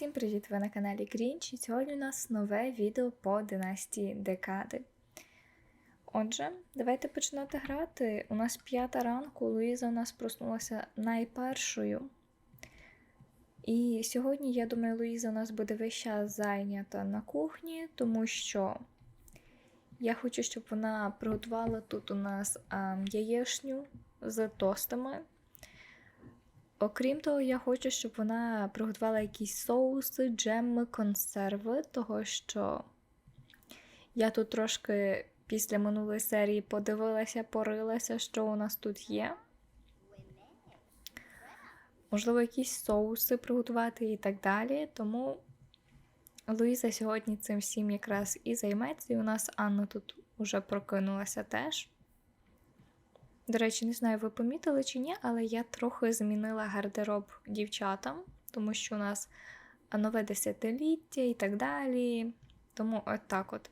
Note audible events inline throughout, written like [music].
Всім привіт! Ви на каналі Грінч і сьогодні у нас нове відео по династії Декади. Отже, давайте починати грати. У нас п'ята ранку, Луїза у нас проснулася найпершою. І сьогодні, я думаю, Луїза у нас буде весь час зайнята на кухні, тому що я хочу, щоб вона приготувала тут у нас а, яєшню з тостами. Окрім того, я хочу, щоб вона приготувала якісь соуси, джеми, консерви, того що я тут трошки після минулої серії подивилася, порилася, що у нас тут є. Можливо, якісь соуси приготувати і так далі. Тому Луїза сьогодні цим всім якраз і займеться. І у нас Анна тут уже прокинулася теж. До речі, не знаю, ви помітили чи ні, але я трохи змінила гардероб дівчатам, тому що у нас нове десятиліття і так далі. Тому от так от.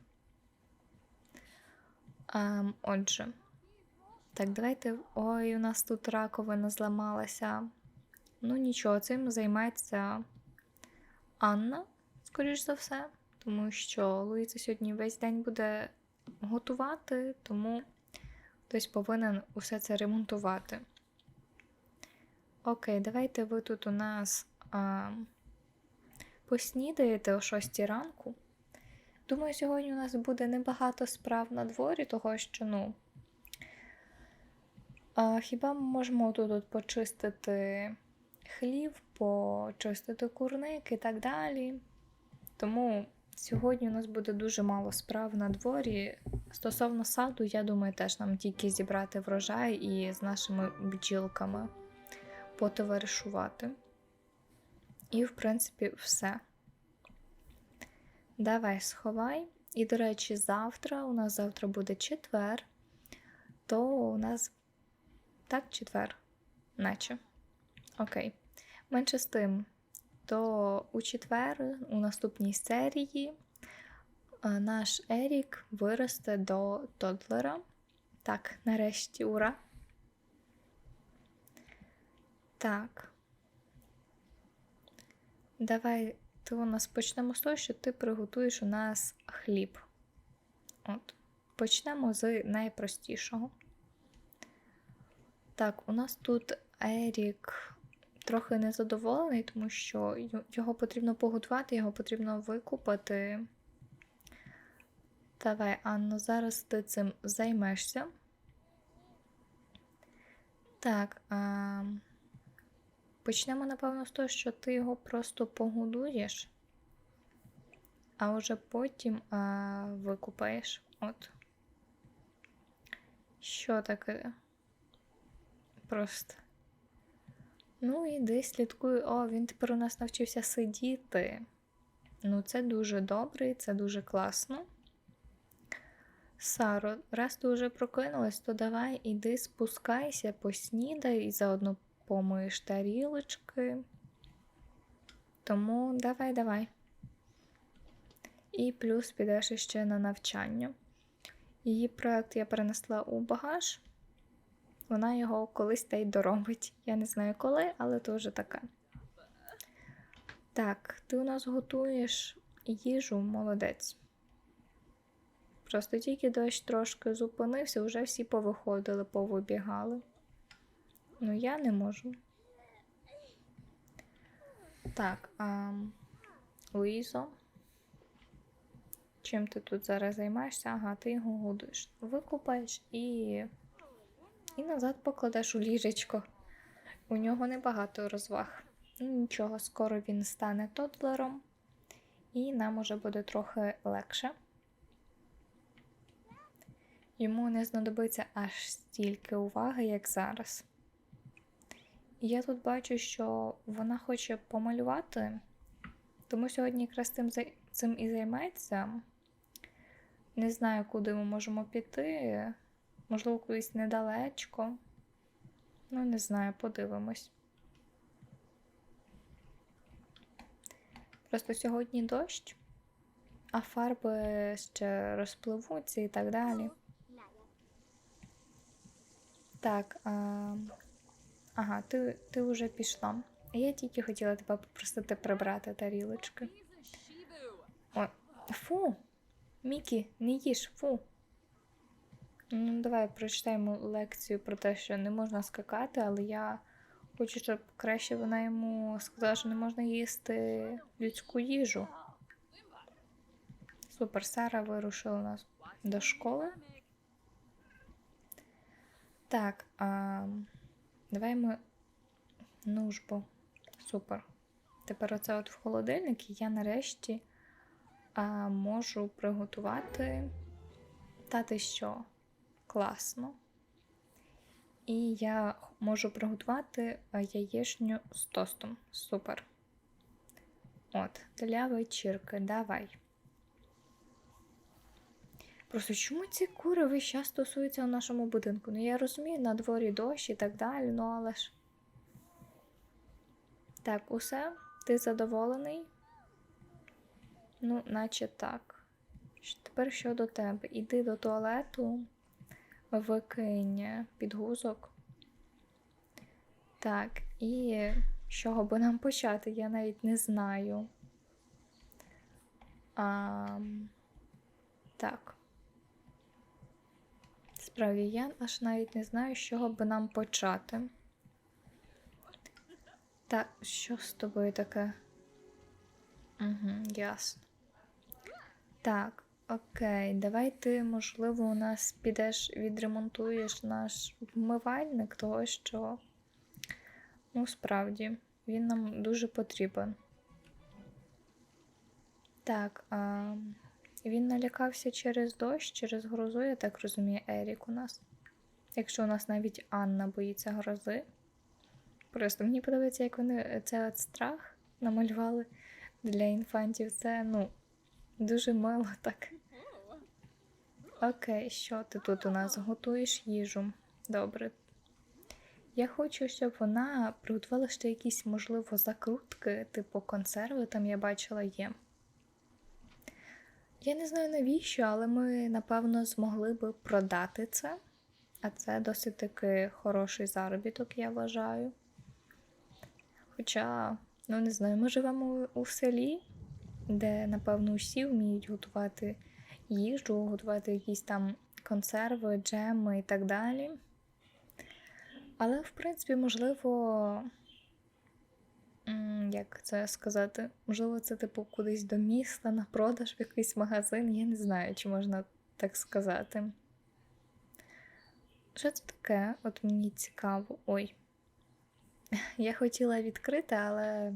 Ем, отже. Так, давайте. Ой, у нас тут раковина зламалася. Ну, нічого, цим займається Анна, скоріш за все, тому що Луїза сьогодні весь день буде готувати, тому. Хтось повинен усе це ремонтувати. Окей, давайте ви тут у нас а, поснідаєте о 6 ранку. Думаю, сьогодні у нас буде небагато справ на дворі, того що, ну. А, Хіба ми можемо тут от почистити хлів, почистити курник і так далі. Тому Сьогодні у нас буде дуже мало справ на дворі. Стосовно саду, я думаю, теж нам тільки зібрати врожай і з нашими бджілками потоваришувати. І, в принципі, все. Давай сховай. І, до речі, завтра у нас завтра буде четвер, то у нас так, четвер, наче. Окей. Менше з тим то у четвер, у наступній серії, наш Ерік виросте до Тодлера. Так, нарешті, ура! Так. Давай ти у нас почнемо з того, що ти приготуєш у нас хліб. От. Почнемо з найпростішого. Так, у нас тут Ерік трохи незадоволений, тому що його потрібно поготувати, його потрібно викупати. Давай, Анно, зараз ти цим займешся. Так, а... почнемо, напевно, з того, що ти його просто погодуєш, а вже потім а, викупаєш. От. Що таке? Просто. Ну, і десь слідкую. О, він тепер у нас навчився сидіти. Ну, це дуже добре, це дуже класно. Саро, раз ти вже прокинулась, то давай іди спускайся, поснідай і заодно помиєш тарілочки. Тому давай, давай. І плюс підеш іще на навчання. Її проект я перенесла у багаж вона його колись та й доробить. Я не знаю коли, але то вже таке. Так, ти у нас готуєш їжу, молодець. Просто тільки дощ трошки зупинився, вже всі повиходили, повибігали. Ну, я не можу. Так, а, Луїзо. Чим ти тут зараз займаєшся? Ага, ти його годуєш. Викупаєш і і назад покладеш у ліжечко. У нього небагато розваг. Нічого, скоро він стане тодлером, і нам уже буде трохи легше. Йому не знадобиться аж стільки уваги, як зараз. Я тут бачу, що вона хоче помалювати, тому сьогодні якраз цим, цим і займається. Не знаю, куди ми можемо піти. Можливо, кудись недалечко. Ну, не знаю, подивимось. Просто сьогодні дощ, а фарби ще розпливуться і так далі. Так, а... ага, ти ти вже пішла. Я тільки хотіла тебе попросити прибрати тарілочки. Ой, фу. Мікі, не їж, фу. Ну, давай прочитаємо лекцію про те, що не можна скакати, але я хочу, щоб краще вона йому сказала, що не можна їсти людську їжу. Супер, Сара вирушила нас до школи. Так, а, давай ми. Ну ж бо. Супер. Тепер оце от в холодильник, і я нарешті а, можу приготувати. Та ти що? Класно. І я можу приготувати а, яєчню з тостом. Супер. От, для вечірки, давай. Просто чому ці кури весь час стосуються у нашому будинку? Ну я розумію, на дворі дощ і так далі, ну але ж. Так, усе? Ти задоволений? Ну, наче так. Тепер щодо тебе. Іди до туалету, викинь підгузок. Так, і з чого би нам почати, я навіть не знаю. А, так. Справді, я аж навіть не знаю, з чого би нам почати. Так, що з тобою таке? Угу, ясно. Так, окей, давай ти, можливо, у нас підеш відремонтуєш наш вмивальник, того що, ну, справді, він нам дуже потрібен. Так, а, він налякався через дощ, через грозу, я так розумію, Ерік у нас. Якщо у нас навіть Анна боїться грози. Просто мені подобається, як вони це от страх намалювали для інфантів. Це, ну, дуже мило так. Окей, що ти тут у нас готуєш їжу? Добре. Я хочу, щоб вона приготувала ще якісь, можливо, закрутки, типу консерви, там я бачила є. Я не знаю навіщо, але ми, напевно, змогли би продати це. А це досить таки хороший заробіток, я вважаю. Хоча, ну не знаю, ми живемо у селі, де, напевно, усі вміють готувати їжу, готувати якісь там консерви, джеми і так далі. Але, в принципі, можливо, як це сказати, можливо, це типу кудись до міста на продаж в якийсь магазин. Я не знаю, чи можна так сказати. Що це таке? От мені цікаво. Ой. [laughs] Я хотіла відкрити, але.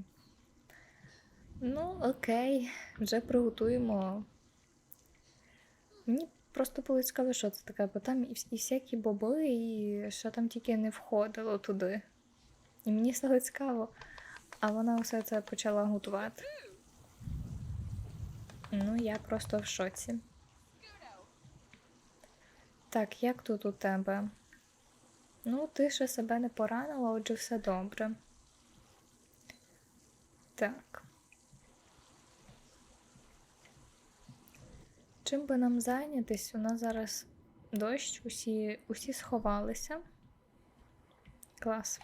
Ну, окей, вже приготуємо. Мені просто було цікаво, що це таке, бо там і, і всякі боби, і що там тільки не входило туди. І мені стало цікаво, а вона все це почала готувати. Ну, я просто в шоці. Так, як тут у тебе? Ну, ти ще себе не поранила, отже, все добре. Так. Чим би нам зайнятись? У нас зараз дощ, усі, усі сховалися. Клас.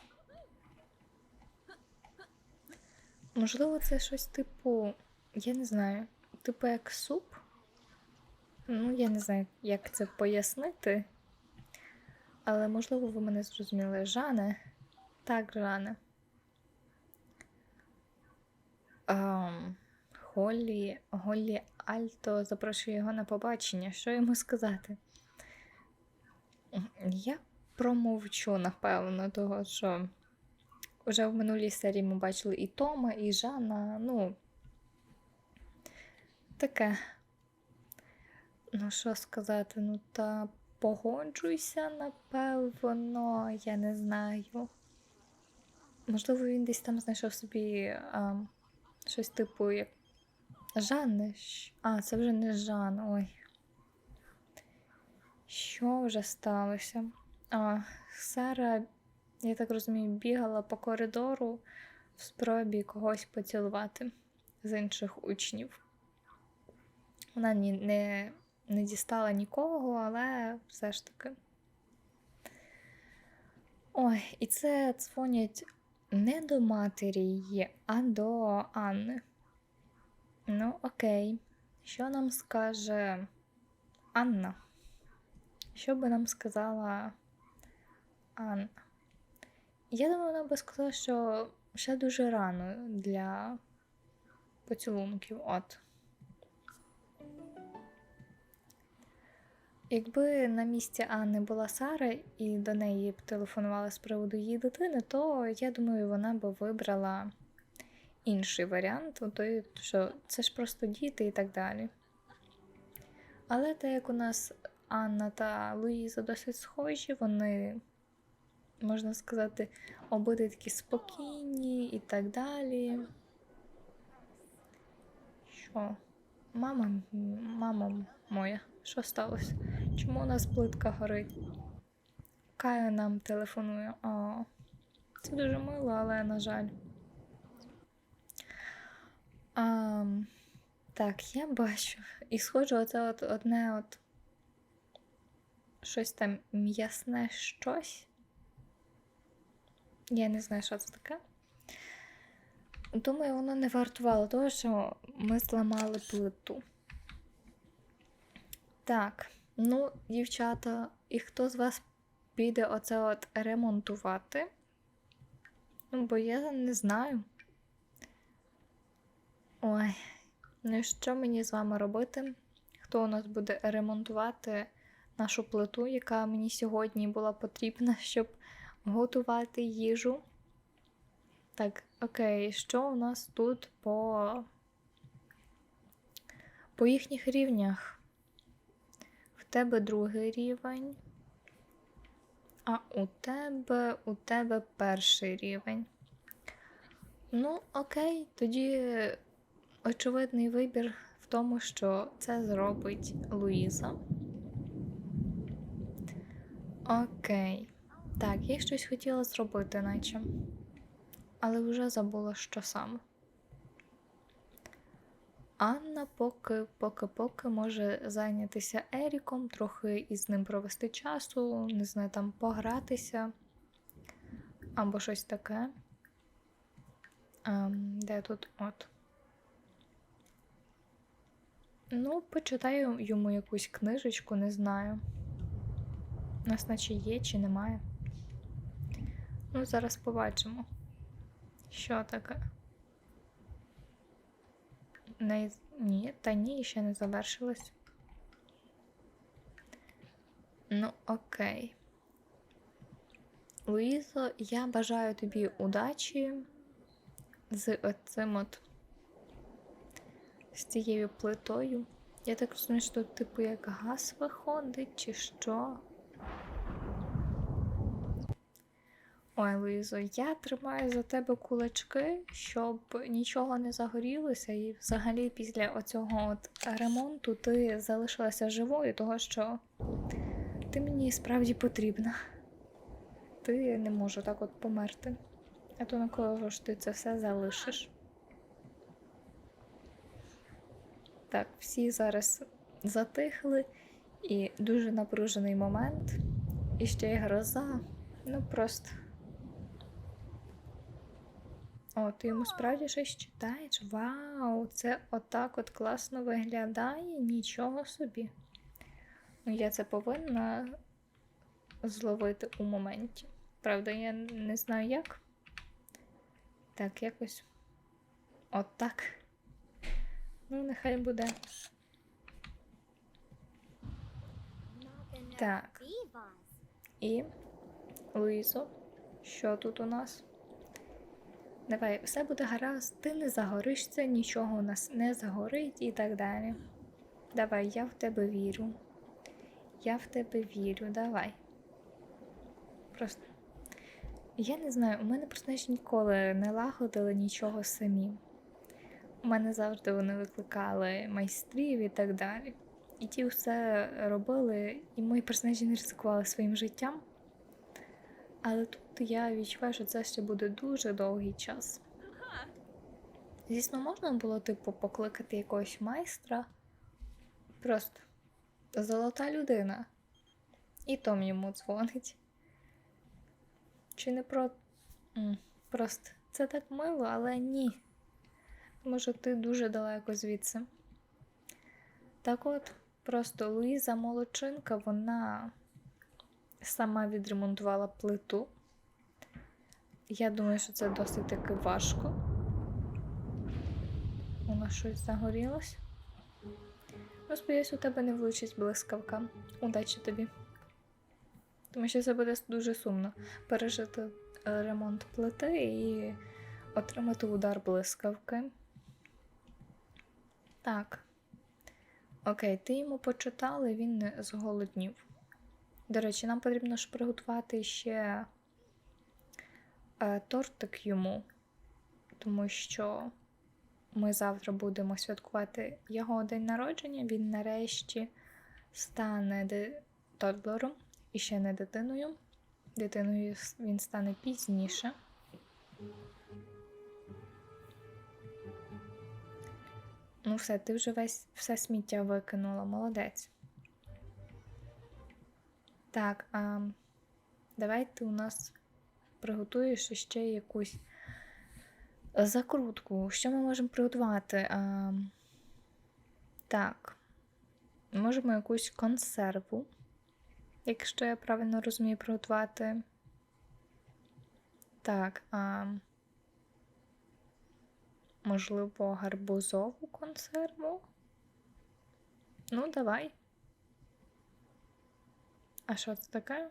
Можливо, це щось типу, я не знаю, типу як суп. Ну, я не знаю, як це пояснити. Але можливо, ви мене зрозуміли. Жане. Так, Жане. Ем, Холлі, Голлі Альто запрошує його на побачення. Що йому сказати? Я промовчу, напевно, того, що вже в минулій серії ми бачили і Тома, і Жана. Ну, таке. Ну, що сказати? Ну, та погоджуйся, напевно, я не знаю. Можливо, він десь там знайшов собі а, щось типу як Жанни. А, це вже не Жан. Ой. Що вже сталося? А, Сара, я так розумію, бігала по коридору в спробі когось поцілувати з інших учнів. Вона ні, не, не дістала нікого, але все ж таки. Ой, і це дзвонять не до матері її, а до Анни. Ну, окей. Що нам скаже Анна? Що би нам сказала Анна? Я думаю, вона би сказала, що ще дуже рано для поцілунків. От. Якби на місці Анни була Сара і до неї б телефонували з приводу її дитини, то я думаю, вона би вибрала інший варіант, той, що це ж просто діти і так далі. Але так як у нас Анна та Луїза досить схожі, вони, можна сказати, обидві такі спокійні і так далі. Що? Мама, мама моя, що сталося? Чому у нас плитка горить? Кая нам телефонує. О, це дуже мило, але на жаль. А, так, я бачу. І схоже, оце от одне от щось там м'ясне щось. Я не знаю, що це таке. Думаю, воно не вартувало того, що ми зламали плиту. Так, ну, дівчата, і хто з вас піде оце от ремонтувати? Ну, бо я не знаю. Ой, ну що мені з вами робити? Хто у нас буде ремонтувати нашу плиту, яка мені сьогодні була потрібна, [laughs] щоб готувати їжу? Так, окей, що у нас тут по, по їхніх рівнях? В тебе другий рівень, а у тебе, у тебе перший рівень. Ну, окей, тоді очевидний вибір в тому, що це зробить Луїза. Окей. Так, я щось хотіла зробити, наче. Але вже забула, що саме. Анна поки поки поки може зайнятися Еріком, трохи із ним провести часу, не знаю, там погратися або щось таке. Ем, де тут от? Ну, почитаю йому якусь книжечку, не знаю. У нас наче є чи немає. Ну, зараз побачимо. Що таке? Не... Ні, та ні, ще не завершилось. Ну, окей. Луїзо, я бажаю тобі удачі з оцим от з цією плитою. Я так розумію, що тут, типу, як газ виходить, чи що. Ой, Луїзо, я тримаю за тебе кулачки, щоб нічого не загорілося, і взагалі після оцього от ремонту ти залишилася живою, того що ти мені справді потрібна. Ти не можу так от померти. А то на кого ж ти це все залишиш? Так, всі зараз затихли, і дуже напружений момент. І ще й гроза. Ну просто. О, ти йому справді щось читаєш? Вау, це отак от класно виглядає, нічого собі. Ну, я це повинна зловити у моменті. Правда, я не знаю як. Так, якось отак. Ну, нехай буде. Так. І Луїзо, що тут у нас? Давай, все буде гаразд, ти не загоришся, нічого у нас не загорить і так далі. Давай, я в тебе вірю. Я в тебе вірю, давай. Просто. Я не знаю, у мене просто знаєш, ніколи не лагодили нічого самі. У мене завжди вони викликали майстрів і так далі. І ті все робили, і мої персонажі не ризикували своїм життям. Але тут я відчуваю, що це ще буде дуже довгий час. Звісно, можна було, типу, покликати якогось майстра. Просто золота людина. І Том йому дзвонить. Чи не про. Просто це так мило, але ні. Що ти дуже далеко звідси. Так от, просто Луїза Молодчинка, вона сама відремонтувала плиту. Я думаю, що це досить таки важко. У нас щось загорілось. Ну, сподіваюсь, у тебе не влучить блискавка. Удачі тобі. Тому що це буде дуже сумно пережити е, ремонт плити і отримати удар блискавки. Так. Окей, ти йому почитали, він зголоднів. До речі, нам потрібно ж приготувати ще е, тортик йому, тому що ми завтра будемо святкувати його день народження. Він нарешті стане тодлером і ще не дитиною. Дитиною він стане пізніше. Ну, все, ти вже весь все сміття викинула, молодець. Так, а давай ти у нас приготуєш ще якусь закрутку. Що ми можемо приготувати? А, так, можемо якусь консерву, якщо я правильно розумію, приготувати. Так, а, можливо, гарбузову консерву. Ну, давай. А що це таке?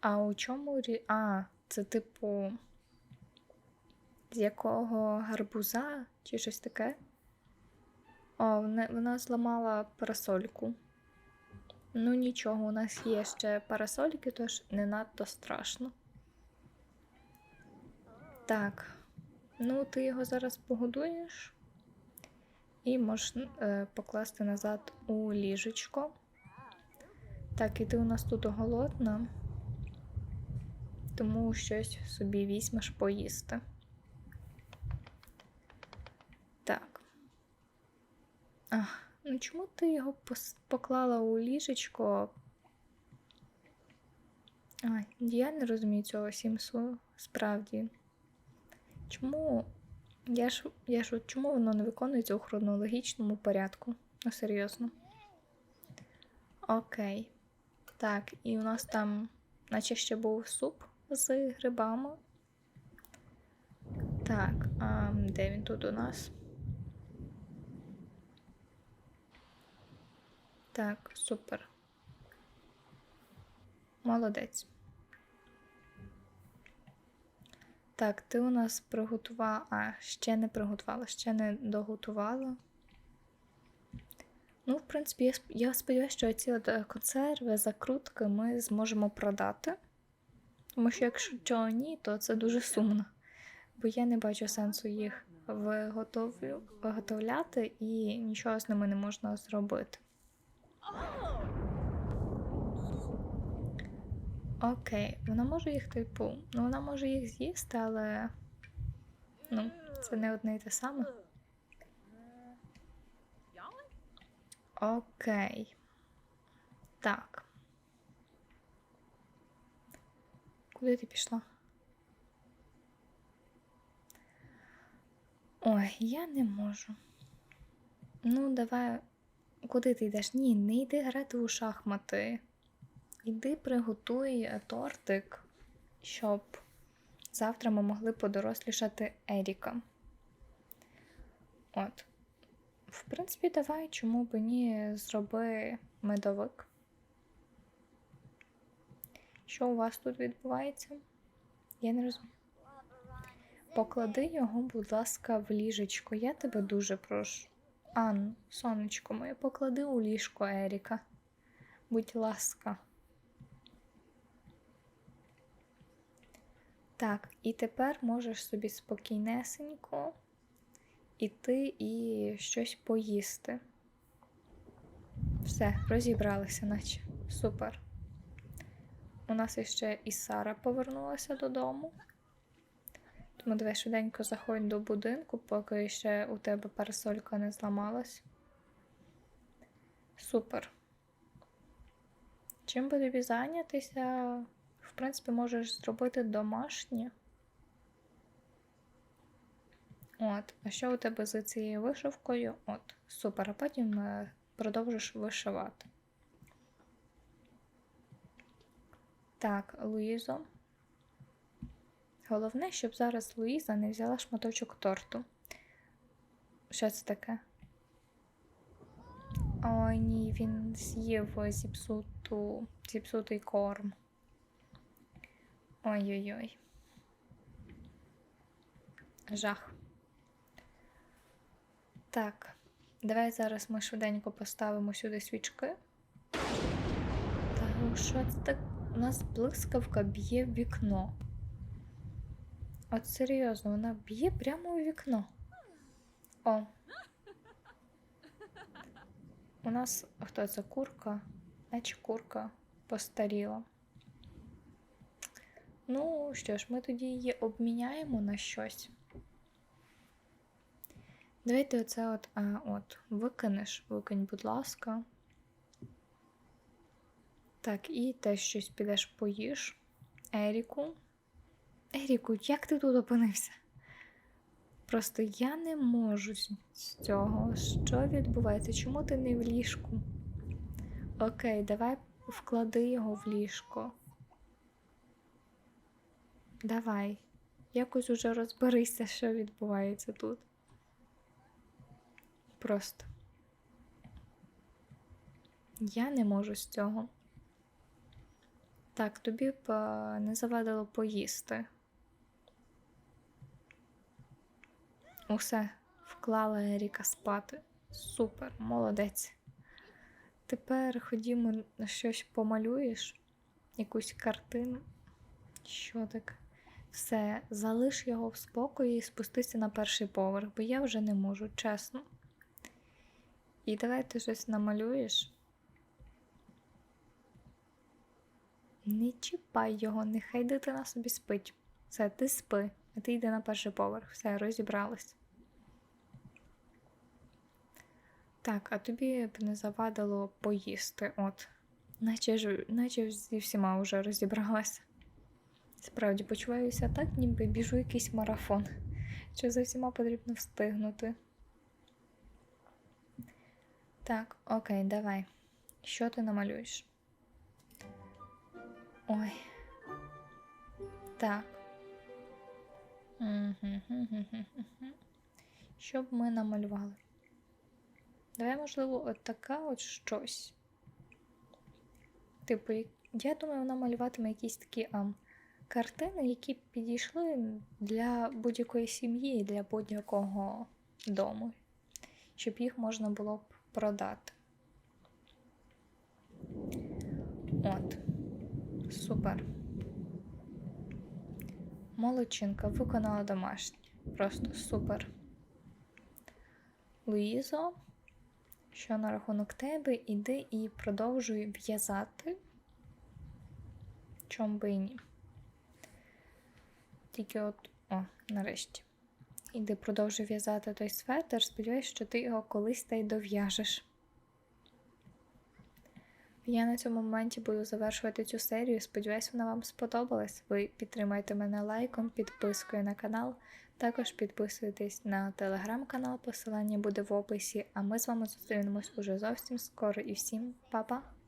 А у чому рі... А, це типу. З якого гарбуза чи щось таке? О, вона, зламала парасольку. Ну нічого, у нас є ще парасольки, тож не надто страшно. Так. Ну, ти його зараз погодуєш і можеш е, покласти назад у ліжечко. Так, і ти у нас тут голодна, тому щось собі візьмеш поїсти. Так. Ах, ну чому ти його поклала у ліжечко? Ай, я не розумію цього Сімсу справді. Чому? Я ж, я ж от чому воно не виконується у хронологічному порядку? Ну, серйозно. Окей. Так, і у нас там, наче ще був суп з грибами. Так, а де він тут у нас? Так, супер. Молодець. Так, ти у нас приготувала. А, ще не приготувала, ще не доготувала. Ну, в принципі, я, сподіваюся, що ці от е, консерви, закрутки ми зможемо продати. Тому що якщо ні, то це дуже сумно. Бо я не бачу сенсу їх виготовляти і нічого з ними не можна зробити. Окей, вона може їх, типу, ну вона може їх з'їсти, але ну, це не одне і те саме. Окей. Так. Куди ти пішла? Ой, я не можу. Ну, давай. Куди ти йдеш? Ні, не йди грати у шахмати. Іди приготуй е, тортик, щоб завтра ми могли подорослішати Еріка. От. В принципі, давай, чому б ні, зроби медовик. Що у вас тут відбувається? Я не розумію. Поклади його, будь ласка, в ліжечко. Я тебе дуже прошу. Ан, сонечко моє, поклади у ліжко Еріка. Будь ласка. Так, і тепер можеш собі спокійнесенько іти і щось поїсти. Все, розібралися, наче. Супер. У нас іще і Сара повернулася додому. Тому давай швиденько заходь до будинку, поки ще у тебе парасолька не зламалась. Супер. Чим би тобі зайнятися? В принципі, можеш зробити домашнє. От, а що у тебе за цією вишивкою? От, супер, а потім е, продовжиш вишивати. Так, Луїзо. Головне, щоб зараз Луїза не взяла шматочок торту. Що це таке? Ой, ні, він з'їв зіпсуту, зіпсутий корм. Ой-ой-ой. Жах. Так, давай зараз ми швиденько поставимо сюди свічки. Та що це так? У нас блискавка б'є в вікно. От серйозно, вона б'є прямо у вікно. О. У нас хто це курка? Наче курка постаріла. Ну що ж, ми тоді її обміняємо на щось. Давайте оце от, а, от, викинеш, викинь, будь ласка. Так, і теж щось підеш поїж. Еріку. Еріку, як ти тут опинився? Просто я не можу з цього. Що відбувається? Чому ти не в ліжку? Окей, давай вклади його в ліжко. Давай. Якось уже розберися, що відбувається тут. Просто. Я не можу з цього. Так, тобі б е, не завадило поїсти. Усе, вклала Еріка спати. Супер, молодець. Тепер ходімо на щось помалюєш, якусь картину. Що таке? Все, залиш його в спокої і спустися на перший поверх, бо я вже не можу, чесно. І давай ти щось намалюєш. Не чіпай його, нехай дитина собі спить. Все, ти спи, а ти йди на перший поверх. Все, розібралась. Так, а тобі б не завадило поїсти, от. Наче ж, наче зі всіма вже розібралася. Справді почуваюся так, ніби біжу якийсь марафон. Що за всіма потрібно встигнути. Так, окей, давай. Що ти намалюєш? Ой. Так. Що б ми намалювали? Давай, можливо, от така от щось. Типу, я думаю, вона малюватиме якісь такі ам, картини, які підійшли для будь-якої сім'ї, для будь-якого дому, щоб їх можна було б продати. От. Супер. Молодчинка виконала домашнє. Просто супер. Луїзо, що на рахунок тебе, іди і продовжуй в'язати. Чом би і ні. Тільки от, о, нарешті. Іди продовжуй в'язати той светр. Сподіваюсь, що ти його колись та й дов'яжеш. Я на цьому моменті буду завершувати цю серію. Сподіваюсь, вона вам сподобалась. Ви підтримайте мене лайком, підпискою на канал. Також підписуйтесь на телеграм-канал, посилання буде в описі. А ми з вами зустрінемось уже зовсім скоро і всім па-па!